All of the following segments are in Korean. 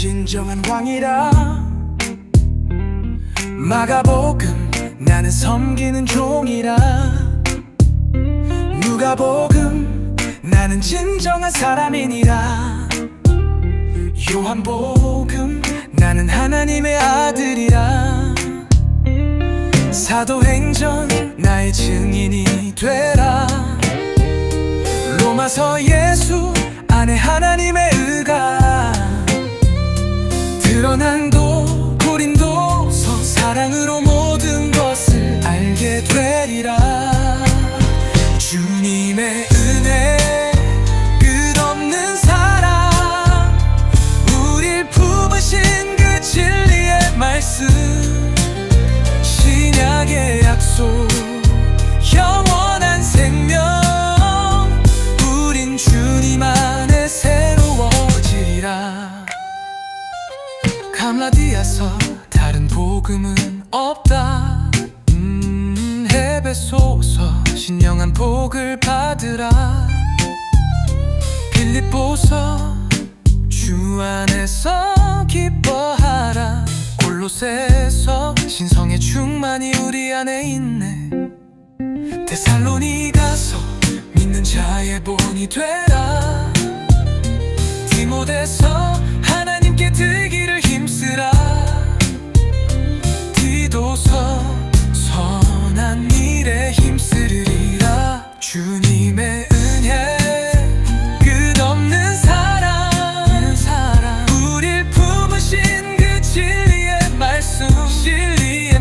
진정한 왕이라. 마가복음. 나는 섬기는 종이라. 누가복음. 나는 진정한 사람이니라. 요한복음. 나는 하나님의 아들이라. 사도행전 나의 증인이 되라. 로마서 예수 사랑으로 모든 것을 알게 되리라. 주님의 은혜 끝없는 사랑 우릴 품으신 그 진리의 말씀 신약의 약속 영원한 생명 우린 주님 안에 새로워지리라. 감라디아서 다른 복음은 없다. 음 헤베소서 신령한 복을 받으라. 빌립보서 주 안에서 기뻐하라. 골로새서 신성의 충만이 우리 안에 있네. 데살로니 가서 믿는 자의 본이 되라. 디모데서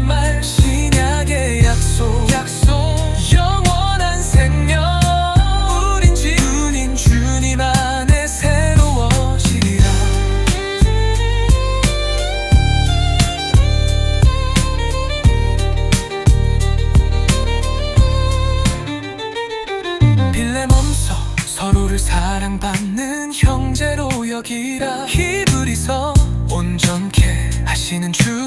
말 신약의 약속. 약속. 영원한 생명. 우린 주님 안에 새로워지리라. 빌레몬서 서로를 사랑받는 형제로 여기라. 히브리서 온전케 하시는 주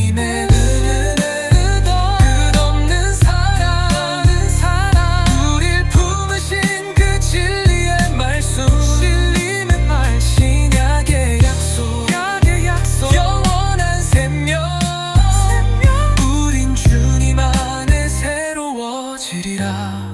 새로워지리라